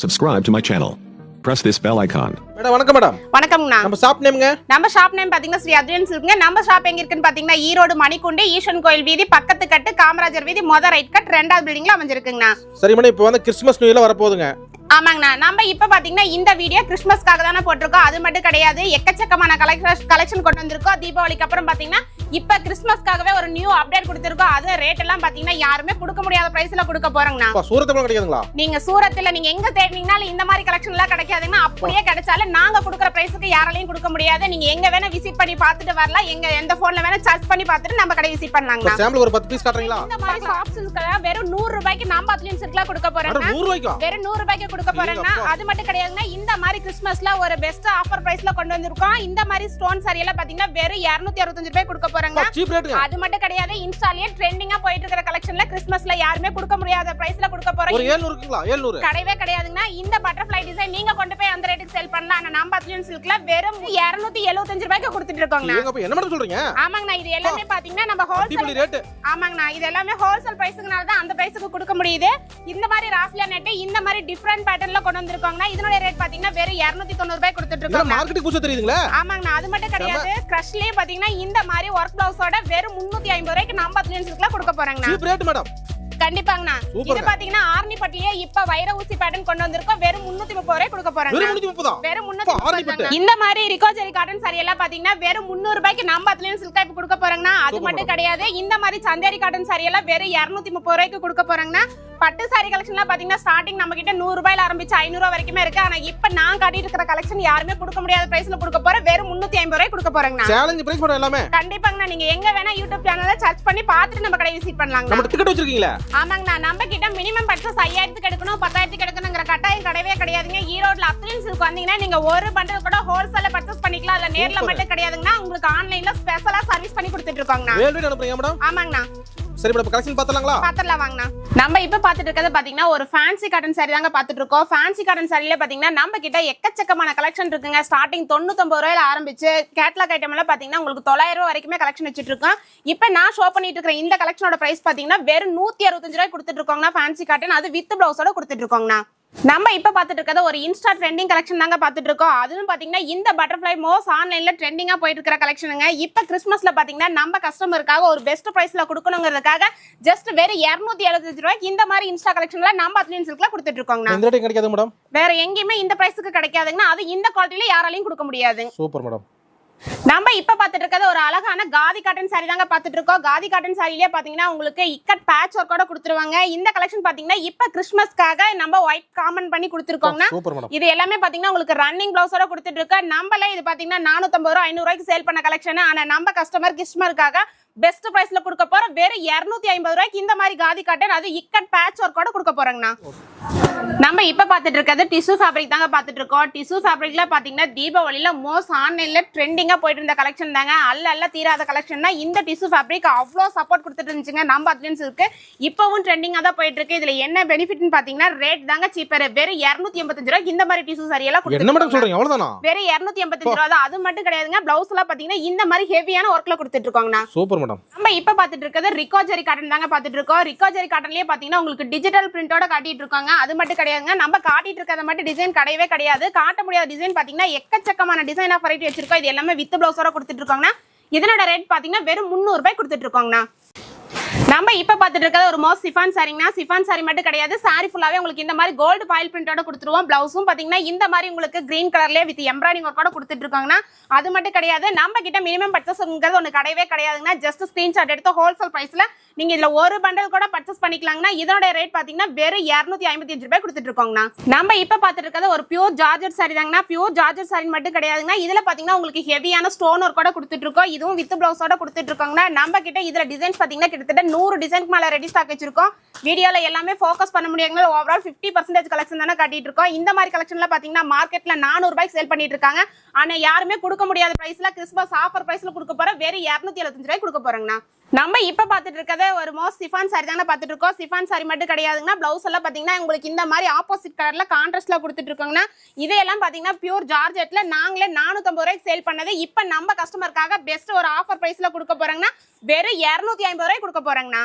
Subscribe to my channel. Press this bell icon. Madam வணக்கம் madam. வணக்கம்ண்ணா நம்ம shop நேம்ங்க நம்ம ஷாப் நேம் பாத்தீங்கன்னா ஸ்ரீ அத்ரியன் சில்க்ங்க. நம்ம ஷாப் எங்க இருக்குன்னு பாத்தீங்கன்னா ஈரோடு மணிக்குண்டு ஈஸ்வரன் கோயில் வீதி பக்கத்து கட்டு காமராஜர் வீதி மொத ரைட் கட் ரெண்டாவது பில்டிங்ல அமைஞ்சிருக்குங்கண்ணா. சரி மேடம் இப்போ வந்து கிறிஸ்மஸ் நியூ இயர்ல வரப்போகுதுங்க. ஆமாங்கண்ணா. நம்ம இப்ப பாத்தீங்கன்னா இந்த வீடியோ கிறிஸ்மஸ்க்காக தானே போட்டிருக்கோம். அது மட்டும் கிடையாது. எக்கச்சக்கமான கலெக்ஷன் கலெக்ஷன் கொண்டு வந்திருக்கோம். தீபாவளிக்கு அப்புறம் பாத்தீங்கன்னா இப்ப கிறிஸ்மஸ்க்காகவே ஒரு நியூ அப்டேட் கொடுத்திருக்கோம். அது ரேட் எல்லாம் பாத்தீங்கன்னா யாருமே கொடுக்க முடியாத பிரைஸ்ல கொடுக்க போறோங்கண்ணா. சூரத்தில் கிடைக்காதுங்களா நீங்க சூரத்துல நீங்க எங்க தேடினீங்கனாலும் இந்த மாதிரி கலெக்ஷன் எல்லாம் கிடைக்காதுங்கன்னா அப்படியே கிடைச்சாலும் நாங்க கொடுக்குற பிரைஸுக்கு யாராலையும் கொடுக்க முடியாது. நீங்க எங்க வேணா விசிட் பண்ணி பார்த்துட்டு வரலாம். எங்க எந்த போன்ல வேணா சர்ச் பண்ணி பார்த்துட்டு நம்ம கடை விசிட் பண்ணலாங்க சாம்பிள் ஒரு பத்து பீஸ் காட்டுறீங்களா? இந்த மாதிரி சாப்ஸ்க்கு வெறும் நூறு ரூபாய்க்கு நம்ம அத்லின் சில்க்ல கொடுக்க மேடம் நூறு ரூபாய்க்கா? வெறும் நூறு ரூபாய்க்கு கொடுக்க போறேன்னா. அது மட்டும் கிடையாதுங்க. இந்த மாதிரி கிறிஸ்மஸ்ல ஒரு பெஸ்ட் ஆஃபர் பிரைஸ்ல கொண்டு வந்திருக்கோம். இந்த மாதிரி ஸ்டோன் சாரி எல்லாம் பாத்தீங்கன்னா வெறும் 265 அறுபத்தஞ்சு ரூபாய் கொடுக்க போறாங்க. அது மட்டும் கிடையாது இன்ஸ்டாலயே ட்ரெண்டிங்கா போயிட்டு இருக்கிற கலெக்ஷன்ல கிறிஸ்மஸ்ல யாருமே கொடுக்க முடியாத பிரைஸ்ல கொடுக்க போறோம். கிடையவே கிடையாதுங்க. இந்த பட்டர்ஃப்ளை டிசைன் நீங்க கொண்டு போய் அந்த ரேட்டுக்கு செல் பண்ணலாம். ஆனா நம்ம அத்லியன் சில்க்ல வெறும் 275 எழுபத்தஞ்சு ரூபாய்க்கு கொடுத்துட்டு இருக்கோங்க. என்ன சொல்றீங்க? ஆமாங்கண்ணா இது எல்லாமே பாத்தீங்கன்னா நம்ம ஹோல்சேல் ரேட்டு ஆமாங்கண்ணா இது எல்லாமே ஹோல்சேல் பிரைஸுக்குனால தான் அந்த பிரைஸுக்கு கொடுக்க முடியுது. இந்த மாதிரி ராஸ்லியா நெட் இந்த மாதிரி டிஃப்ரெண்ட் பேட்டர்ன்ல கொண்டு வந்திருக்காங்கன்னா இதனுடைய ரேட் பாத்தீங்கன்னா வெறும் 290 தொண்ணூறு ரூபாய் கொடுத்துட்டு மார்க்கெட்டுக்கு புதுசா தெரியுதுங்களா? ஆமாங்கண்ணா அது மட்டும் கிடையாது. கிரஷ்லயே பாத்தீங்கன்னா இந்த மாதிரி ஒர்க் பிளவுஸோட வெறும் 350 ஐம்பது ரூபாய்க்கு நம்ம சில்க்ல கொடுக்க போறாங்கண்ணா. மேடம் கண்டிப்பாங்கண்ணா. இது. பாத்தீங்கன்னா ஆர்னி பட்டிலேயே இப்ப வைர ஊசி பேட்டர்ன் கொண்டு வந்திருக்கோம். வெறும் 330 முப்பது ரூபாய் கொடுக்க போறாங்க. வெறும் முன்னூத்தி முப்பதா? வெறும் அப்பா, ஆர்னி 330 பட்டு. தாங்க. இந்த மாதிரி ரிகோஜரி காட்டன் சாரி எல்லாம் பாத்தீங்கன்னா வெறும் 300 ரூபாய்க்கு நம்ம அத்லியன் சில்க் இப்போ கொடுக்க போறாங்கன்னா அது மட்டும் கிடையாது. இந்த மாதிரி சந்தேரி காட்டன் சாரி எல்லாம் வெறும் 230 முப்பது ரூபாய்க்கு கொடுக்க போறாங்கன்னா பட்டு சாரி கலெக்ஷன்லாம் பாத்தீங்கன்னா ஸ்டார்டிங் நம்ம கிட்ட நூறு ரூபாயில ஆரம்பிச்சு ஐநூறு ரூபாய் வரைக்குமே இருக்கு. ஆனா இப்ப நான் காட்டிட்டு இருக்கிற கலெக்ஷன் யாருமே கொடுக்க முடியாத பிரைஸ்ல கொடுக்க போற வெறும் 350 ஐம்பது ரூபாய் கொடுக்க போறாங்கண்ணா. சேலஞ்ச் பிரைஸ் மேடம் எல்லாமே? கண்டிப்பாங்கண்ணா. நீங்க எங்க வேணா யூடியூப் சேனல்ல சர்ச் பண்ணி பார்த்துட்டு நம்ம கடை விசிட் பண்ணலாங்கண்ணா. நம்ம டிக்கெட் வச்சிருக்கீங்களா? ஆமாங்கண்ணா. நம்ம கிட்ட மினிமம் பட்ஜெட் ஐயாயிரத்துக்கு எடுக்கணும் பத்தாயிரத்துக்கு எடுக்கணுங்கிற கட்டாயம் கிடையவே கிடையாதுங்க. ஈரோட்ல அப்துலின் சில்க் வந்தீங்கன்னா நீங்க ஒரு பண்டல் கூட ஹோல்சேல்ல பர்ச்சேஸ் பண்ணிக்கலாம். அதுல நேர்ல. மட்டும் கிடையாதுங்கண்ணா. உங்களுக்கு ஆன்லைன்ல ஸ்பெஷலா சர்வீஸ் பண்ணி கொடுத்துட்டு மேடம் ஆமாங்கண்ணா. சரி மேடம் கலெக்ஷன் பார்த்தலாங்களா பார்த்தலாம் வாங்கண்ணா. நம்ம இப்ப பாத்துட்டு இருக்கிறது பாத்தீங்கன்னா ஒரு ஃபேன்சி காட்டன் சாரி தாங்க பாத்துட்டு இருக்கோம். ஃபேன்சி காட்டன் சாரில பாத்தீங்கன்னா நம்ம கிட்ட எக்கச்சக்கமான கலெக்ஷன் இருக்குங்க. ஸ்டார்டிங் தொண்ணூத்தொன்பது ரூபாயில ஆரம்பிச்சு கேட்லாக் ஐட்டம் எல்லாம் பாத்தீங்கன்னா உங்களுக்கு தொள்ளாயிரம் ரூபாய் வரைக்குமே கலெக்ஷன் வச்சுட்டு இருக்கோம். இப்ப நான் ஷோ பண்ணிட்டு இருக்கிற இந்த கலெக்ஷனோட பிரைஸ் பாத்தீங்கன்னா வெறும் நூத்தி அறுபத்தஞ்சு ரூபாய் கொடுத்துட்டு இருக்கோங்கண்ணா ஃபேன்சி காட்டன் அது வித் பிளவுஸோட கொடுத்துட்டு இருக்கோங்கண்ணா. நம்ம இப்ப பாத்துட்டு இருக்கிறது ஒரு இன்ஸ்டா ட்ரெண்டிங் கலெக்ஷன் தாங்க பாத்துட்டு இருக்கோம். அதுவும் பாத்தீங்கன்னா இந்த பட்டர்ஃப்ளை மோஸ் ஆன்லைன்ல ட்ரெண்டிங்கா போயிட்டு இருக்கிற கலெக்ஷனுங்க இப்ப கிறிஸ்மஸ்ல பாத்தீங்கன்னா நம்ம கஸ்டமருக்காக ஒரு பெஸ்ட் பிரைஸ்ல கொடுக்கணுங்கிறதுக்காக ஜஸ்ட் வெறும் 275 எழுபத்தஞ்சு ரூபாய்க்கு இந்த மாதிரி இன்ஸ்டா கலெக்ஷன்ல நம்ம அத்லின் சில்க்ல கொடுத்துட்டு ரேட்டு கிடைக்காது மேடம் வேற எங்கேயுமே இந்த பிரைஸுக்கு கிடைக்காதுங்கன்னா அது இந்த குவாலிட்டில யாராலையும் கொடுக்க முடியாது. சூப்பர் மேடம் நம்ம இப்ப பாத்துட்டு இருக்கிறது ஒரு அழகான காதி காட்டன் saree தாங்க பாத்துட்டு இருக்கோம். காதி காட்டன் சாரிலேயே பாத்தீங்கன்னா உங்களுக்கு இக்கட் பேட்ச் ஒர்க்கோட கொடுத்துருவாங்க. இந்த கலெக்ஷன் பாத்தீங்கன்னா இப்ப கிறிஸ்மஸ்க்காக நம்ம ஒயிட் காமன் பண்ணி சூப்பர் மேடம் இது எல்லாமே பாத்தீங்கன்னா உங்களுக்கு ரன்னிங் பிளவுஸோட கொடுத்துட்டு இருக்க. நம்மளே இது பாத்தீங்கன்னா நானூத்தம்பது ரூபா ஐநூறு ரூபாய்க்கு சேல் பண்ண கலெக்ஷன் ஆனா நம்ம கஸ்டமர் கிறிஸ்மருக்காக பெஸ்ட் பிரைஸ்ல கொடுக்க போறோம் வெறும் 250 ஐம்பது ரூபாய்க்கு இந்த மாதிரி காதி காட்டன் அது இக்கட் பேட்ச் ஒர்க்கோட கொடுக்க போறோங்கண்ணா. நம்ம இப்ப பாத்துட்டு இருக்கிறது டிஷ்யூ ஃபேப்ரிக் தாங்க பாத்துட்டு இருக்கோம். டிஷ்யூ ஃபேப்ரிக்ல பாத்தீங்கன்னா தீபாவளியில மோஸ்ட் ஆன்லைன்ல ட்ரெண்டிங்கா போயிட்டு இருந்த கலெக்ஷன் தாங்க. அல்ல அல்ல தீராத கலெக்ஷன் தான் இந்த டிஷ்யூ ஃபேப்ரிக் அவ்வளோ சப்போர்ட் கொடுத்துட்டு இருந்துச்சுங்க. நம்ம அட்லன்ஸ் இருக்கு இப்பவும் ட்ரெண்டிங்கா தான் போயிட்டு இருக்கு. இதுல என்ன பெனிஃபிட்னு பாத்தீங்கன்னா ரேட் தாங்க சீப்பர் வெறும் 285 எண்பத்தஞ்சு ரூபாய்க்கு இந்த மாதிரி டிஷ்யூ சாரி எல்லாம் வெறும் 285 எண்பத்தஞ்சு ரூபா தான். அது மட்டும் கிடையாதுங்க. பிளவுஸ் எல்லாம் பாத்தீங்கன்னா இந்த மாதிரி ஹெவியான ஒர்க்ல கொடுத்துட்டு இருக்கோங்கண்ணா. Super madam. நம்ம இப்ப பாத்துட்டு இருக்கிறது ரிகோஜரி காட்டன் தாங்க பாத்துட்டு இருக்கோம். ரிகோஜரி காட்டன்லயே பாத்தீங்கன்னா உங்களுக்கு டிஜிட்டல் பிரிண்டோட காட்டிட்டு இருக்காங்க. அது மட்டும் கிடையாதுங்க. நம்ம காட்டிட்டு இருக்கிறத மட்டும் டிசைன் கிடையவே கிடையாது. காட்ட முடியாத டிசைன் பாத்தீங்கன்னா எக்கச்சக்கமான டிசைன் ஆஃப் வெரைட்டி வச்சிருக்கோம். இது எல்லாமே வித் பிளவுஸோட கொடுத்துட்டு இருக்காங்கன்னா இதனோட ரேட் பாத்தீங்கன்னா வெறும் 300 ரூபாய் கொடுத்துட்டு இருக்கோங்கண்ணா. நம்ம இப்ப பாத்துட்டு இருக்கிறது ஒரு மோஸ்ட் சிஃபான் சாரிங்னா சிஃபான் சாரி மட்டும் கிடையாது. சாரி ஃபுல்லாவே உங்களுக்கு இந்த மாதிரி கோல்டு பாயில் பிரிண்டோட கொடுத்துருவோம். பிளவுஸும் பாத்தீங்கன்னா இந்த மாதிரி உங்களுக்கு கிரீன் கலர்லயே வித் எம்ப்ராய்டிங் ஒர்க்கோட கொடுத்துட்டு இருக்காங்கன்னா அது மட்டும் கிடையாது. நம்ம கிட்ட மினிமம் பர்ச்சேஸ்ங்கிறது ஒன்று கிடையவே கிடையாதுங்கன்னா ஜஸ்ட் ஸ்கிரீன்ஷாட் எடுத்து ஹோல்சேல் பிரைஸ்ல நீங்க இதுல ஒரு பண்டல் கூட பர்ச்சேஸ் பண்ணிக்கலாங்கன்னா இதோட ரேட் பாத்தீங்கன்னா வெறும் 255 ஐம்பத்தி அஞ்சு ரூபாய் கொடுத்துட்டு இருக்கோங்கண்ணா. நம்ம இப்ப பாத்துட்டு இருக்கிறது ஒரு பியூர் ஜார்ஜர் சாரி தாங்கண்ணா. பியூர் ஜார்ஜர் சாரி மட்டும் கிடையாதுங்கன்னா இதுல பாத்தீங்கன்னா உங்களுக்கு ஹெவியான ஸ்டோன் ஒர்க்கோட கொடுத்துட்டு இருக்கோம். இதுவும் வித் பிளவுஸோட கொடுத்துட்டு இருக்கோங்கன்னா நம்ம கிட்ட இதுல டிசைன்ஸ் பாத்தீங்கன்னா கிட்டத்தட்ட நூறு டிசைனுக்கு மேல ரெடி ஸ்டாக் வச்சிருக்கோம். வீடியோல எல்லாமே ஃபோக்கஸ் பண்ண முடியாதுங்க ஓவரால் 50% பர்சன்டேஜ் கலெக்ஷன் தானே காட்டிட்டு இருக்கோம். இந்த மாதிரி கலெக்ஷன்ல பாத்தீங்கன்னா மார்க்கெட்ல நானூறு ரூபாய்க்கு சேல் பண்ணிட்டு இருக்காங்க. ஆனா யாருமே கொடுக்க முடியாத பிரைஸ்ல கிறிஸ்மஸ் ஆஃபர் பிரைஸ்ல கொடுக்க போற வெறும் 275 எழுபத்தஞ்சு ரூபாய் கொடுக்க போறாங்கண்ணா. நம்ம இப்ப பாத்துட்டு இருக்கதே ஒரு மோஸ்ட் சிஃபான் சாரி தானே பாத்துட்டு இருக்கோம். சிஃபான் சாரி மட்டும் கிடையாதுங்கன்னா பிளவுஸ் எல்லாம் பாத்தீங்கன்னா உங்களுக்கு இந்த மாதிரி ஆப்போசிட் கலர்ல கான்ட்ராஸ்ட்ல கொடுத்துட்டு இருக்கோங்கன்னா இதையெல்லாம் பாத்தீங்கன்னா பியூர் ஜார்ஜெட்ல நாங்களே 450 ரூபாய்க்கு சேல் பண்ணது இப்ப நம்ம கஸ்டமருக்காக பெஸ்ட் ஒரு ஆஃபர் பிரைஸ்ல கொடுக்க போறாங்கன்னா வெறும் 250 ஐம்பது ரூபாய்க்கு கொடுக்க போறாங்கண்ணா.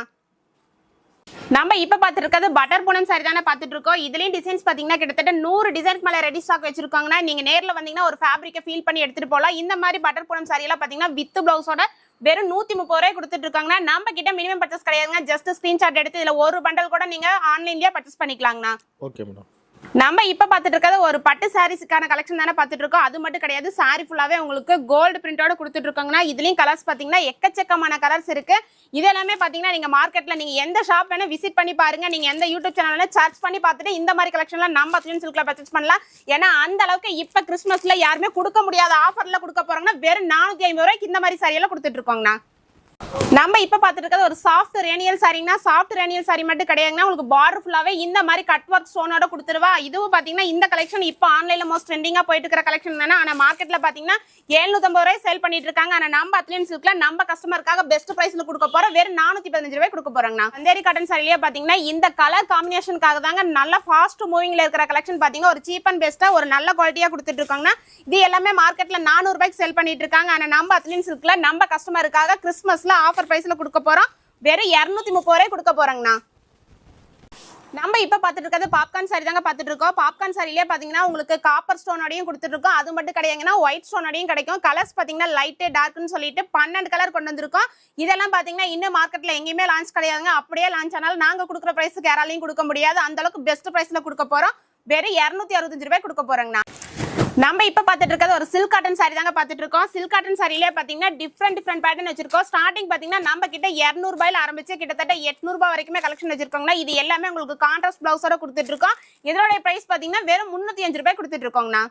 நம்ம இப்ப பார்த்துட்டு பட்டர் பூனம் சாரி தானே பார்த்துட்டு இருக்கோம். இதுலயும் டிசைன்ஸ் பாத்தீங்கன்னா கிட்டத்தட்ட நூறு டிசைன் மேல ரெடி ஸ்டாக் வச்சிருக்காங்கன்னா நீங்க நேர்ல வந்தீங்கன்னா ஒரு ஃபேப்ரிக்கை ஃபீல் பண்ணி எடுத்துட்டு போகலாம் இந்த மாதிரி பட்டர் பூனம் சாரி எல்லாம் பாத்தீங்கன்னா வித் பிளவுஸோட வெறும் நூத்தி முப்பது ரூபாய் கொடுத்துட்டு இருக்காங்கன்னா நம்ம கிட்ட மினிமம் பர்ச்சேஸ் கிடையாதுங்க. ஜஸ்ட் ஸ்கிரீன்ஷாட் எடுத்து இதுல ஒரு பண்டல் கூட நீங்க ஆன்லைன்லயே பர்ச்சேஸ் பண்ணிக்கலாங்கண்ணா. ஓகே மேடம் நம்ம இப்ப பார்த்துட்டு இருக்கிறது ஒரு பட்டு சாரீஸ்க்கான கலெக்ஷன் தானே பார்த்துட்டு இருக்கோம். அது மட்டும் கிடையாது சாரி ஃபுல்லாவே உங்களுக்கு கோல்டு பிரிண்டோட கொடுத்துட்டு இருக்காங்கன்னா இதுலயும் கலர்ஸ் பாத்தீங்கன்னா எக்கச்சக்கமான கலர்ஸ் இருக்கு. இது எல்லாமே பாத்தீங்கன்னா நீங்க மார்க்கெட்ல நீங்க எந்த ஷாப் வேணா விசிட் பண்ணி பாருங்க. நீங்க எந்த யூடியூப் சேனல்ல சர்ச் பண்ணி பார்த்துட்டு இந்த மாதிரி கலெக்ஷன்லாம் நம்ம அத்லின் சில்க்ல பர்ச்சேஸ் பண்ணலாம். ஏன்னா அந்த அளவுக்கு இப்ப கிறிஸ்மஸில் யாருமே கொடுக்க முடியாத ஆஃபர்ல கொடுக்க போறாங்கன்னா வெறும் நானூத்தி ஐம்பது ரூபாய்க்கு இந்த மாதிரி சாரியெல்லாம் கொடுத்துட்டு இருக்கோங்கண்ணா. நம்ம இப்ப பாத்துட்டு இருக்கிறது ஒரு சாஃப்ட் ரேனியல் சாரிங்கன்னா சாஃப்ட் ரேனியல் சாரி மட்டும் கிடையாதுன்னா உங்களுக்கு பார்டர் ஃபுல்லாவே இந்த மாதிரி கட் ஒர்க் ஸ்டோனோட கொடுத்துருவா. இதுவும் பாத்தீங்கன்னா இந்த கலெக்ஷன் இப்போ ஆன்லைன்ல மோஸ்ட் ட்ரெண்டிங்கா போயிட்டு இருக்கிற கலெக்ஷன் தானே. ஆனா மார்க்கெட்ல பாத்தீங்கன்னா 750 ரூபாய் சேல் பண்ணிட்டு இருக்காங்க. ஆனா நம்ம அத்லியன் சில்க்ல நம்ம கஸ்டமருக்காக பெஸ்ட் பிரைஸ்ல கொடுக்க போறோம். வெறும் நானூத்தி பதினஞ்சு ரூபாய் கொடுக்க போறாங்கண்ணா. அந்தேரி காட்டன் சாரிலேயே பாத்தீங்கன்னா இந்த கலர் காம்பினேஷனுக்காக தாங்க நல்ல ஃபாஸ்ட் மூவிங்ல இருக்கிற கலெக்ஷன் பாத்தீங்கன்னா ஒரு சீப் அண்ட் பெஸ்ட்டாக ஒரு நல்ல குவாலிட்டியா கொடுத்துட்டு இருக்காங்கன்னா இது எல்லாமே மார்க்கெட்ல நானூறு ரூபாய்க்கு சேல் பண்ணிட்டு இருக்காங்க. ஆனா நம்ம அத்லியன் சில்க்ல நம்ம கஸ்டமருக்காக கிறிஸ்மஸ்ல ஆஃபர் பிரைஸ்ல கொடுக்க போறோம். வெறும் இரநூத்தி முப்பது ரூபாய் கொடுக்க போறாங்கண்ணா. நம்ம இப்போ பார்த்துட்டு இருக்கிறது பாப்கார்ன் சாரி தாங்க பார்த்துட்டு இருக்கோம். பாப்கார்ன் சாரிலேயே பார்த்தீங்கன்னா உங்களுக்கு காப்பர் ஸ்டோனோடையும் கொடுத்துருக்கோம் அது மட்டும் கிடையாதுன்னா ஒயிட் ஸ்டோனோடையும் கிடைக்கும். கலர்ஸ் பார்த்தீங்கன்னா லைட்டு டார்க்னு சொல்லிட்டு பன்னெண்டு கலர் கொண்டு வந்திருக்கோம். இதெல்லாம் பார்த்தீங்கன்னா இன்னும் மார்க்கெட்டில் எங்கேயுமே லான்ச் கிடையாதுங்க. அப்படியே லான்ச் ஆனாலும் நாங்கள் கொடுக்குற ப்ரைஸுக்கு யாராலையும் கொடுக்க முடியாது. அந்த அளவுக்கு பெஸ்ட் ப்ரைஸில் கொடுக்க போறோம். வெறும் இரநூத்தி அறுபத்தஞ்சு ரூபாய் கொடுக்க போறோங்கண்ணா. நம்ம இப்ப பார்த்துட்டு இருக்கிறது ஒரு சில்க் காட்டன் சாரி தாங்க பார்த்துட்டு இருக்கோம். சில்க் காட்டன் சாரிலே பாத்தீங்கன்னா டிஃப்ரெண்ட் டிஃப்ரெண்ட் பேட்டர்ன் வச்சிருக்கோம். ஸ்டார்டிங் பாத்தீங்கன்னா நம்ம கிட்ட 200 ரூபாயில ஆரம்பிச்சு கிட்டத்தட்ட 800 ரூபாய் வரைக்குமே கலெக்ஷன் வச்சிருக்கோங்கன்னா இது எல்லாமே உங்களுக்கு கான்ட்ராஸ்ட் பிளவுஸோட கொடுத்துட்டு இருக்கோம். இதோட பிரைஸ் பாத்தீங்கன்னா வெறும் முன்னூத்தி அஞ்சு ரூபாய் கொடுத்துட்டு இருக்கோங்கண்ணா.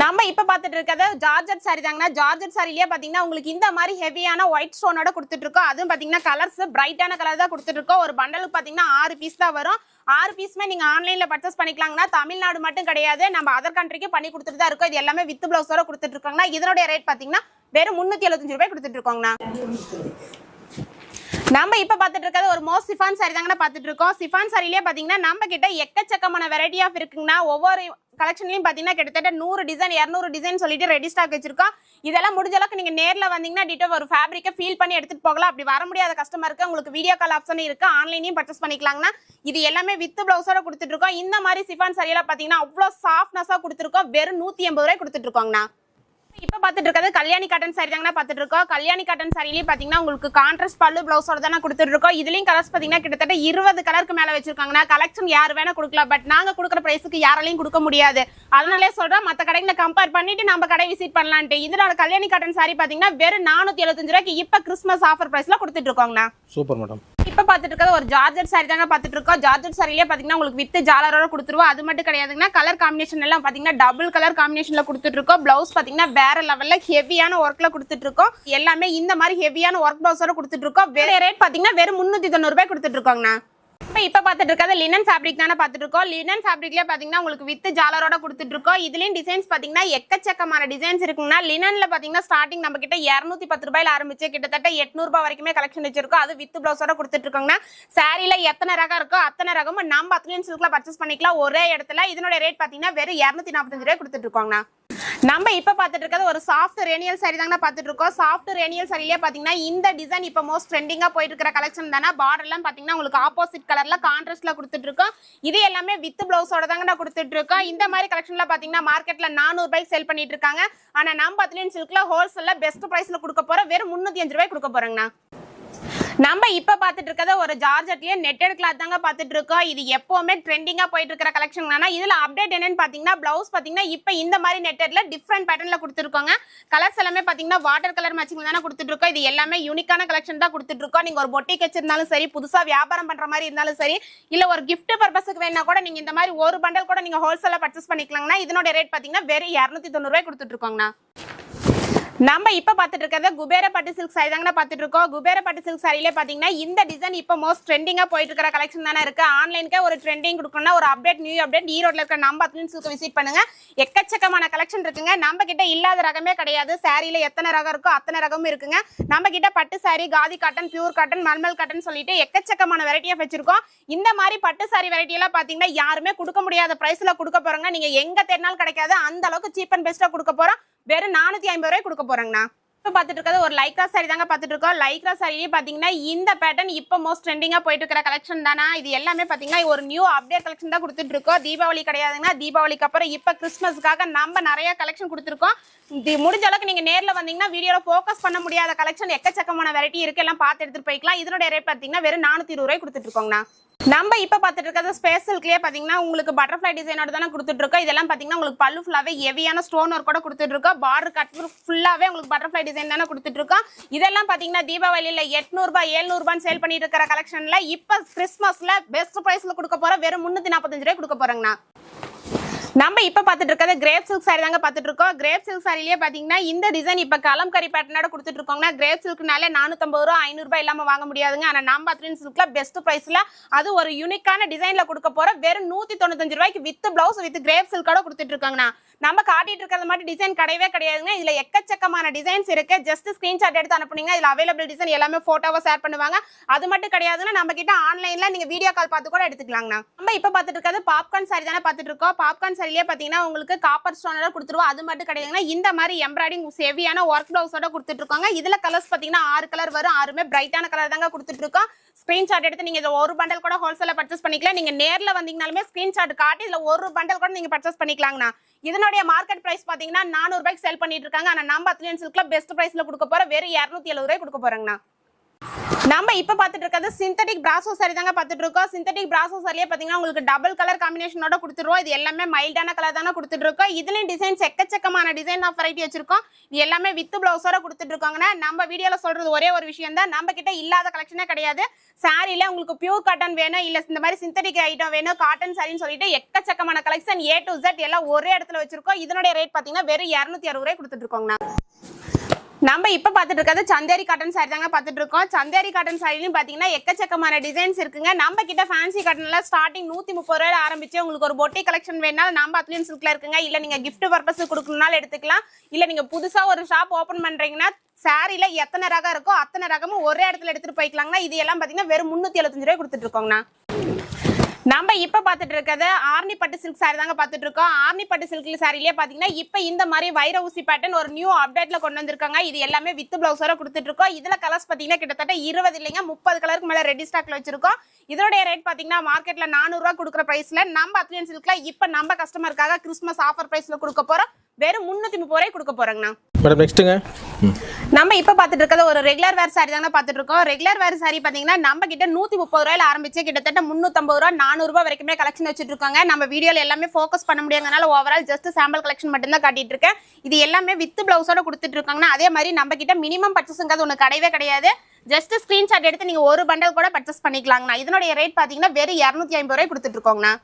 நம்ம இப்ப பார்த்துட்டு இருக்கிறது ஜார்ஜர் சாரி தாங்கன்னா ஜார்ஜட் சாரிலேயே பாத்தீங்கன்னா உங்களுக்கு இந்த மாதிரி ஹெவியான ஒயிட் ஸ்டோனோட கொடுத்துட்டு இருக்கோம் அதுவும் பாத்தீங்கன்னா கலர்ஸ் பிரைட்டான கலர் தான் கொடுத்துட்டு இருக்கோம் ஒரு பண்டலுக்கு பாத்தீங்கன்னா ஆறு பீஸ் தான் வரும். ஆறு பீஸுமே நீங்க ஆன்லைன்ல பர்ச்சேஸ் பண்ணிக்கலாங்கன்னா தமிழ்நாடு மட்டும் கிடையாது. நம்ம அதர் கண்ட்ரிக்கு பண்ணி கொடுத்துட்டு தான் இருக்கோம். இது எல்லாமே வித் பிளவுஸோட கொடுத்துட்டு இருக்காங்கன்னா இதனுடைய ரேட் பாத்தீங்கன்னா வெறும் முன்னூத்தி எழுபத்தஞ்சு ரூபாய் கொடுத்துட்டு இருக்கோங்கண்ணா நம்ம இப்ப பார்த்துட்டு இருக்கிறது ஒரு மோஸ்ட் சிஃபான் சாரி தாங்கண்ணா பார்த்துட்டு இருக்கோம். சிஃபான் சாரிலேயே பாத்தீங்கன்னா நம்ம கிட்ட எக்கச்சக்கமான வெரைட்டி ஆஃப் இருக்குங்கண்ணா. ஒவ்வொரு கலெக்ஷன்லையும் பார்த்தீங்கன்னா கிட்டத்தட்ட நூறு டிசைன் இரநூறு டிசைன் சொல்லிட்டு ரெடி ஸ்டாக் வச்சிருக்கோம். இதெல்லாம் முடிஞ்ச அளவுக்கு நீங்கள் நேரில் வந்தீங்கன்னா டிட்டோ ஒரு ஃபேப்ரிக்கை ஃபீல் பண்ணி எடுத்துட்டு போகலாம். அப்படி வர முடியாத கஸ்டமருக்கு உங்களுக்கு வீடியோ கால் ஆப்ஷன் இருக்கு. ஆன்லைனையும் பர்ச்சேஸ் பண்ணிக்கலாங்கண்ணா இது எல்லாமே வித் பிளவுஸோட கொடுத்துட்டு இருக்கோம். இந்த மாதிரி சிஃபான் சரியெல்லாம் பார்த்தீங்கன்னா அவ்வளோ சாஃப்ட்னஸாக கொடுத்துருக்கோம். வெறும் நூற்றி எண்பது ரூபாய் கொடுத்துட்டு இருக்கோங்கண்ணா. இப்ப பாத்துட்டு இருக்கிறது கல்யாணி காட்டன் சாரி தாங்க பார்த்துட்டு இருக்கோம். கல்யாணி காட்டன் சாரிலயும் பாத்தீங்கன்னா உங்களுக்கு கான்ட்ராஸ்ட் பல்லு பிளவுஸோட தானே கொடுத்துட்டு இருக்கோம். இதுலயும் கலர்ஸ் பாத்தீங்கன்னா கிட்டத்தட்ட இருபது கலருக்கு மேல வச்சிருக்காங்கன்னா கலெக்ஷன் யார் வேணா கொடுக்கலாம். பட் நாங்க கொடுக்குற பிரைஸுக்கு யாராலையும் கொடுக்க முடியாது. அதனாலே சொல்றேன் மத்த கடைகளை கம்பேர் பண்ணிட்டு நம்ம கடை விசிட் பண்ணலான்ட்டு. இதோட கல்யாணி காட்டன் சாரி பாத்தீங்கன்னா வெறும் நானூத்தி எழுபத்தஞ்சு ரூபாய்க்கு இப்போ கிறிஸ்மஸ் ஆஃபர் பிரைஸ்ல கொடுத்துட்டு இருக்கோங்கண்ணா. சூப்பர் மேடம் இப்ப பாத்துட்டு இருக்கிறது ஒரு ஜார்ஜர் சாரி தாங்க பாத்துட்டு இருக்கோம். ஜார்ஜர் சாரிலே பாத்தீங்கன்னா உங்களுக்கு வித்து ஜாலரோட கொடுத்துருவோம். அது மட்டும் கிடையாதுங்கன்னா கலர் காம்பினேஷன் எல்லாம் பாத்தீங்கன்னா டபுள் கலர் காம்பினேஷன்ல கொடுத்துட்டு இருக்கோம். பிளவுஸ் பாத்தீங்கன்னா வேற லெவல்ல ஹெவியான ஒர்க்ல கொடுத்துட்டு இருக்கோம். எல்லாமே இந்த மாதிரி ஹெவியான ஒர்க் பிளவுஸோட கொடுத்துட்டு இருக்கோம். வேற ரேட் பாத்தீங்கன்னா வெறும் முன்னூத்தி தொண்ணூறு ரூபாய் கொடுத்துட்டு இருக்கோங்கண்ணா. இப்போ இப்போ பார்த்துட்டு இருக்கிறது லினன் ஃபேப்ரிக் தானே பார்த்துட்டு இருக்கோம். லினன் ஃபேப்ரிக்லேயே பார்த்தீங்கன்னா உங்களுக்கு வித் ஜாலரோட கொடுத்துட்டு இருக்கோம். இதுலேயும் டிசைன்ஸ் பார்த்தீங்கன்னா எக்கச்சக்கமான டிசைன்ஸ் இருக்குங்கன்னா லினன்ல பாத்தீங்கன்னா ஸ்டார்டிங் நம்ம கிட்ட இரநூத்தி பத்து ரூபாயில ஆரம்பிச்சு கிட்டத்தட்ட எட்நூறுபா வரைக்குமே கலெக்ஷன் வச்சிருக்கோம். அது வித் பிளவுஸோட கொடுத்துட்டு இருக்கோங்கன்னா சாரில எத்தனை ரகம் இருக்கோ அத்தனை ரகமும் நம்ம அத்தனை சில்க்ல பர்ச்சேஸ் பண்ணிக்கலாம். ஒரே இடத்துல இதனோட ரேட் பாத்தீங்கன்னா வெறும் இரநூத்தி நாற்பத்தஞ்சு ரூபாய் கொடுத்துட்டு இருக்கோங்கண்ணா. நம்ம இப்ப பாத்துட்டு இருக்கிறது ஒரு சாஃப்ட் ரேனியல் சாரி தாங்க பாத்துட்டு இருக்கோம். சாஃப்ட் ரேனியல் சாரிலேயே பாத்தீங்கன்னா இந்த டிசைன் இப்ப மோஸ்ட் ட்ரெண்டிங்கா போயிட்டு இருக்கிற கலெக்ஷன் தானே. பார்டர்லாம் பாத்தீங்கன்னா உங்களுக்கு ஆப்போசிட் கலர்ல கான்ட்ராஸ்ட்ல கொடுத்துட்டு இருக்கோம் இது எல்லாமே வித் பிளவுஸோட தாங்க நான் கொடுத்துட்டு இருக்கோம் இந்த மாதிரி கலெக்ஷன்ல பாத்தீங்கன்னா மார்க்கெட்ல நானூறு ரூபாய்க்கு சேல் பண்ணிட்டு இருக்காங்க ஆனா நம்ம அத்லியன் சில்க்ல ஹோல்சேல்ல பெஸ்ட் பிரைஸ்ல கொடுக்க போறோம் வெறும் முன்னூத்தி அஞ்சு ரூபாய் கொடுக்க போறேங்கண்ணா. நம்ம இப்ப பாத்துட்டு இருக்கிறத ஒரு ஜார்ஜட்லயே நெட்டட் கிளாத் தாங்க பாத்துட்டு இருக்கோம். இது எப்பவுமே ட்ரெண்டிங்கா போயிட்டு இருக்கிற கலெக்ஷன் ஆனா இதுல அப்டேட் என்னன்னு பாத்தீங்கன்னா பிளவுஸ் பாத்தீங்கன்னா இப்ப இந்த மாதிரி நெட்டட்ல டிஃப்ரெண்ட் பேட்டர்ன்ல கொடுத்துருக்கோங்க. கலர்ஸ் எல்லாமே பாத்தீங்கன்னா வாட்டர் கலர் மேட்சிங் தானே கொடுத்துட்டு இருக்கோம். இது எல்லாமே யூனிக்கான கலெக்ஷன் தான் கொடுத்துட்டு இருக்கோம். நீங்க ஒரு பொட்டிக் வச்சிருந்தாலும் சரி புதுசா வியாபாரம் பண்ற மாதிரி இருந்தாலும் சரி இல்ல ஒரு கிஃப்ட் பர்பஸ்க்கு வேணா கூட நீங்க இந்த மாதிரி ஒரு பண்டல் கூட நீங்க ஹோல்சேலா பர்ச்சேஸ் பண்ணிக்கலாங்கன்னா இதனோட ரேட் பாத்தீங்கன்னா வெறும் இரநூத்தி தொண்ணூறு ரூபாய் கொடுத்துட்டு இருக்கோங்கண்ணா. நம்ம இப்ப பாத்துட்டு இருக்கிறத குபேர பட்டு சில்க் சாரி தாங்க பாத்துட்டு இருக்கோம். குபேர பட்டு சில்க் சாரியிலே பாத்தீங்கன்னா இந்த டிசைன் இப்ப மோஸ்ட் ட்ரெண்டிங்கா போயிட்டு இருக்கிற கலெக்ஷன் தானே இருக்கு. ஆன்லைனுக்கு ஒரு ட்ரெண்டிங் கொடுக்கணும்னா ஒரு அப்டேட் நியூ அப்டேட் ஈரோட்ல இருக்க நம்ம அத்லின் சில்க் விசிட் பண்ணுங்க. எக்கச்சக்கமான கலெக்ஷன் இருக்குங்க. நம்ம கிட்ட இல்லாத ரகமே கிடையாது. சாரியில எத்தனை ரகம் இருக்கோ அத்தனை ரகமும் இருக்குங்க. நம்ம கிட்ட பட்டு sari khadi cotton pure cotton mulmul cotton சொல்லிட்டு எக்கச்சக்கமான வெரைட்டியாக வச்சிருக்கோம். இந்த மாதிரி பட்டு சாரி வெரைட்டி எல்லாம் பாத்தீங்கன்னா யாருமே கொடுக்க முடியாத பிரைஸ்ல கொடுக்க போறாங்க. நீங்க எங்க தேடினாலும் கிடைக்காது. அந்த அளவுக்கு சீப் அண்ட் பெஸ்டா கொடுக்க போறோம். வெறும் நானூத்தி ஐம்பது ரூபாய் கொடுக்க போறாங்கண்ணா. இப்போ பார்த்துட்டு இருக்கிறது ஒரு லைக்ரா சாரி தாங்க பார்த்துட்டு இருக்கோம். லைக்ரா சாரிலேயே பார்த்தீங்கன்னா இந்த பேட்டர்ன் இப்போ மோஸ்ட் ட்ரெண்டிங்காக போயிட்டு இருக்கிற கலெக்ஷன் தானா? இது எல்லாமே பார்த்தீங்கன்னா ஒரு நியூ அப்டேட் கலெக்ஷன் தான் கொடுத்துட்டு இருக்கோம். தீபாவளி கிடையாதுங்க. தீபாவளிக்கு அப்புறம் இப்போ கிறிஸ்மஸ்க்காக நம்ம நிறைய கலெக்ஷன் கொடுத்துருக்கோம். முடிஞ்ச அளவுக்கு நீங்கள் நேரில் வந்தீங்கன்னா வீடியோவில் ஃபோக்கஸ் பண்ண முடியாத கலெக்ஷன் எக்கச்சக்கமான வெரைட்டி இருக்கு. எல்லாம் பார்த்து எடுத்துட்டு போய்க்கலாம். இதனுடைய ரேட் பார்த்தீங்கன்னா வெறும் நானூற்றி இருபது ரூபாய் கொடுத்துட்டு இருக்கோங்கண்ணா. நம்ம இப்போ பார்த்துட்டு இருக்கிறது ஸ்பேஸ் சில்க்லேயே பார்த்தீங்கன்னா உங்களுக்கு பட்டர்ஃப்ளை டிசைனோட தானே கொடுத்துட்டு இருக்கோம். இதெல்லாம் பார்த்தீங்கன்னா உங்களுக்கு பல்லு ஃபுல்லாகவே ஹெவியான ஸ்டோன் ஒர்க் கூட கொடுத்துட்டு இருக்கோம். பார்டர் கட் ஃபுல்லாகவே உங்களுக்கு பட்டர்ஃப்ளை டிசைன் தானே கொடுத்துட்டு இருக்கோம். இதெல்லாம் பார்த்தீங்கன்னா தீபாவளியில் எட்நூறுபா ஏழ்நூறுபான்னு சேல் பண்ணிட்டு இருக்கிற கலெக்ஷனில் இப்போ கிறிஸ்மஸில் பெஸ்ட் ப்ரைஸில் கொடுக்க போகிற வெறும் முந்நூற்றி நாற்பத்தஞ்சு ரூபாய் கொடுக்க போகிறேங்கண்ணா நம்ம இப்போ பார்த்துட்டு இருக்கிறது கிரேப் சில்க் சாரி தாங்க பார்த்துட்டு இருக்கோம். கிரேப் சில்க் சாரிலேயே பார்த்தீங்கன்னா இந்த டிசைன் இப்போ கலம்கரி பேட்டர்னோட கொடுத்துட்டு இருக்கோங்கன்னா கிரேப் சில்க்னாலே நானூற்றம்பது ரூபா ஐநூறுரூபா இல்லாமல் வாங்க முடியாதுங்க. ஆனால் நம்ம அத்ரின் சில்கில் பெஸ்ட் ப்ரைஸில் அது ஒரு யூனிக்கான டிசைனில் கொடுக்க போகிற வெறும் நூற்றி தொண்ணூத்தஞ்சு ரூபாய்க்கு வித் பிளவுஸ் வித் கிரேப் சில்கோட கொடுத்துட்டு இருக்காங்கண்ணா. நம்ம காட்டிட்டு இருக்கிறது மட்டும் டிசைன் கிடையவே கிடையாதுங்க. இதில் எக்கச்சக்கமான டிசைன்ஸ் இருக்கு. ஜஸ்ட் ஸ்க்ரீன்ஷாட் எடுத்து அனுப்புனீங்க இதில் அவைலபிள் டிசைன் எல்லாமே ஃபோட்டோவை ஷேர் பண்ணுவாங்க. அது மட்டும் கிடையாதுன்னா நம்ம கிட்ட ஆன்லைனில் நீங்கள் வீடியோ கால் பார்த்து கூட எடுத்துக்கலாங்கண்ணா. நம்ம இப்போ பார்த்துட்டு இருக்கிறது பாப்கார்ன் சாரி தானே பார்த்துட்டு இருக்கோம். பாப்கார்ன் சாரி சாரிலேயே பார்த்தீங்கன்னா உங்களுக்கு காப்பர் ஸ்டோனோட கொடுத்துருவோம் அது மட்டும் கிடையாதுன்னா இந்த மாதிரி எம்ப்ராய்டிங் ஹெவியான ஒர்க் பிளவுஸோட கொடுத்துட்டு இருக்காங்க இதுல கலர்ஸ் பாத்தீங்கன்னா ஆறு கலர் வரும். ஆறுமே பிரைட்டான கலர் தாங்க கொடுத்துட்டு இருக்கோம் ஸ்கிரீன்ஷாட் எடுத்து நீங்க இதை ஒரு பண்டல் கூட ஹோல்சேல பர்ச்சேஸ் பண்ணிக்கலாம். நீங்கள் நேர்ல வந்தீங்கனாலுமே ஸ்க்ரீன்ஷாட் காட்டி இதுல ஒரு பண்டல் கூட நீங்க பர்ச்சேஸ் பண்ணிக்கலாங்கண்ணா. இதனுடைய மார்க்கெட் பிரைஸ் பாத்தீங்கன்னா நானூறு ரூபாய்க்கு செல் பண்ணிட்டு இருக்காங்க. ஆனா நம்ம அத்லியன் சில்கில் பெஸ்ட் ப்ரைஸில் கொடுக்க போகிற வெறும் இரநூத்தி எழுபது ரூபாய் கொடுக்க போறாங்கண்ணா. நம்ம இப்ப பாத்துட்டு இருக்கிறது சிந்தட்டிக் பிராசோ சாரி தாங்க பாத்துட்டு இருக்கோம். சிந்தட்டிக் பிராசோ சாரியே பாத்தீங்கன்னா உங்களுக்கு டபுள் கலர் காம்பினேஷனோட கொடுத்துருவோம். இது எல்லாமே மைல்டான கலர் தானே கொடுத்துட்டு இருக்கோம். இதுலயும் டிசைன்ஸ் எக்கச்சக்கமான டிசைன் ஆஃப் வெரைட்டி வச்சிருக்கோம். இது எல்லாமே வித் பிளவுஸோட கொடுத்துட்டு இருக்காங்கன்னா நம்ம வீடியோல சொல்றது ஒரே ஒரு விஷயம் தான். நம்ம கிட்ட இல்லாத கலெக்ஷனே கிடையாது. சாரில உங்களுக்கு பியூர் காட்டன் வேணும் இல்ல இந்த மாதிரி சிந்தட்டிக் ஐட்டம் வேணும் காட்டன் சாரின்னு சொல்லிட்டு எக்கச்சக்கமான கலெக்ஷன் ஏ டு ஜெட் எல்லாம் ஒரே இடத்துல வச்சிருக்கோம். இதனுடைய ரேட் பாத்தீங்கன்னா வெறும் இரநூத்தி அறுபது ரூபாய் கொடுத்துட்டு இருக்கோங்கண்ணா நம்ம இப்ப பாத்துட்டு இருக்கிறது சந்தேரி காட்டன் சாரி தாங்க பாத்துட்டு இருக்கோம். சந்தேரி காட்டன் சாரிலையும் பாத்தீங்கன்னா எக்கச்சக்கமான டிசைன்ஸ் இருக்குங்க. நம்ம கிட்ட ஃபேன்சி காட்டன்ல ஸ்டார்டிங் நூத்தி முப்பது ரூபாயில ஆரம்பிச்சு உங்களுக்கு ஒரு பொட்டி கலெக்ஷன் வேணாலும் நம்ம அத்லியன் சில்க்ல இருக்குங்க. இல்ல நீங்க கிஃப்ட் பர்பஸ் கொடுக்கணும்னாலும் எடுத்துக்கலாம். இல்ல நீங்க புதுசா ஒரு ஷாப் ஓபன் பண்றீங்கன்னா சாரில எத்தனை ரகம் இருக்கோ அத்தனை ரகமும் ஒரே இடத்துல எடுத்துட்டு போய்க்கலாங்கன்னா இது எல்லாம் பாத்தீங்கன்னா வெறும் முன்னூத்தி எழுபத்தஞ்சு ரூபாய் கொடுத்துட்டு இருக்கோங்கண்ணா. நம்ம இப்ப பாத்துட்டு இருக்கிறது ஆர்னி பட்டு சில்க் சாரி தாங்க பாத்துட்டு இருக்கோம். ஆர்னி பட்டு சில்க் சாரிலேயே பாத்தீங்கன்னா இப்ப இந்த மாதிரி வைர ஊசி பேட்டர்ன் ஒரு நியூ அப்டேட்ல கொண்டு வந்திருக்காங்க. இது எல்லாமே வித் பிளவுஸோட கொடுத்துட்டு இருக்கோம். இதுல கலர்ஸ் பாத்தீங்கன்னா கிட்டத்தட்ட இருபது இல்லைங்க முப்பது கலருக்கு மேல ரெடி ஸ்டாக்ல வச்சிருக்கோம். இதோடைய ரேட் பாத்தீங்கன்னா மார்க்கெட்ல நானூறு கொடுக்குற பிரைஸ்ல நம்ம அத்லியன் சில்க்ல இப்ப நம்ம கஸ்டமருக்காக கிறிஸ்மஸ் ஆஃபர் பிரைஸ்ல கொடுக்க போறோம். வெறும் முன்னூத்தி முப்பது ரூபாய் கொடுக்க போறோங்கண்ணா. மேடம் நெக்ஸ்ட்டுங்க நம்ம இப்ப பாத்துட்டு இருக்கிறது ஒரு ரெகுலர் வேர் சாரி தாங்க பாத்துட்டு இருக்கோம். ரெகுலர் வேர் சாரி பாத்தீங்கன்னா நம்ம கிட்ட நூத்தி முப்பது ரூபாயில ஆரம்பிச்சு கிட்டத்தட்ட முன்னூத்தம்பது ரூபா நானூறு ரூபாய் வரைக்குமே கலெக்ஷன் வச்சுட்டு இருக்காங்க. நம்ம வீடியோல எல்லாமே ஃபோக்கஸ் பண்ண முடியாதனால ஓவரால் ஜஸ்ட் சாம்பிள் கலெக்ஷன் மட்டும் தான் காட்டிட்டு இருக்கேன். இது எல்லாமே வித் பிளவுஸோட கொடுத்துட்டு இருக்காங்கன்னா அதே மாதிரி நம்ம கிட்ட மினிமம் பர்ச்சேஸுங்கிறது ஒன்று கிடையவே கிடையாது. ஜஸ்ட் ஸ்கிரீன்ஷாட் எடுத்து நீங்க ஒரு பண்டல் கூட பர்ச்சேஸ் பண்ணிக்கலாங்கண்ணா. இதனுடைய ரேட் பாத்தீங்கன்னா வெறும் இரநூத்தி ஐம்பது ரூபாய் கொடுத்துட்டு இருக்கோங்கண்ணா.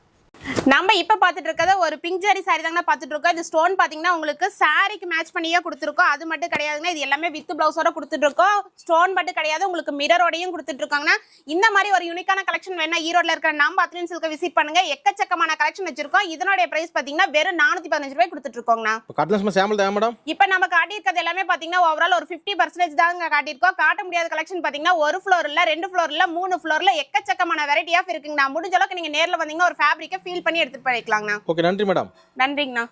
நம்ம இப்ப பாத்துட்டு இருக்கிறது ஒரு பிங்க் ஜரி சாரி தாங்க பாத்துட்டு இருக்கோம். இது ஸ்டோன் பாத்தீங்கன்னா உங்களுக்கு சாரிக்கு மேட்ச் பண்ணியே கொடுத்துருக்கோம். அது மட்டும் கிடையாதுங்க. இது எல்லாமே வித் பிளவுஸோட கொடுத்துட்டு இருக்கோம். ஸ்டோன் மட்டும் கிடையாது. உங்களுக்கு மிரரோடையும் கொடுத்துட்டு இருக்காங்கன்னா இந்த மாதிரி ஒரு யூனிக்கான கலெக்ஷன் வேணா ஈரோட்ல இருக்கிற நம்ம அத்ரின் சில்க விசிட் பண்ணுங்க. எக்கச்சக்கமான கலெக்ஷன் வச்சிருக்கோம். இதனுடைய பிரைஸ் பாத்தீங்கன்னா வெறும் நானூத்தி பதினஞ்சு ரூபாய் கொடுத்துட்டு இருக்கோங்கண்ணா. மேடம் இப்ப நம்ம காட்டியிருக்கிறது எல்லாமே பாத்தீங்கன்னா ஓவரால் ஒரு 50% பர்சன்டேஜ் தாங்க காட்டியிருக்கோம். காட்ட முடியாத கலெக்ஷன் பாத்தீங்கன்னா ஒரு ஃப்ளோர் இல்ல ரெண்டு ஃப்ளோர் இல்ல மூணு ஃப்ளோர்ல எக்கச்சக்கமான வெரைட்டி ஆஃப் இருக்குங்கண்ணா. முடிஞ்ச அளவுக்கு நீங்க நேர்ல வந்தீங்கன்னா ஒரு ஃபேப்ரிக்கை ஃபீல் பண்ணி எடுத்துட்டு போய்க்கலாங்கண்ணா ஓகே நன்றி மேடம் நன்றிங்கண்ணா.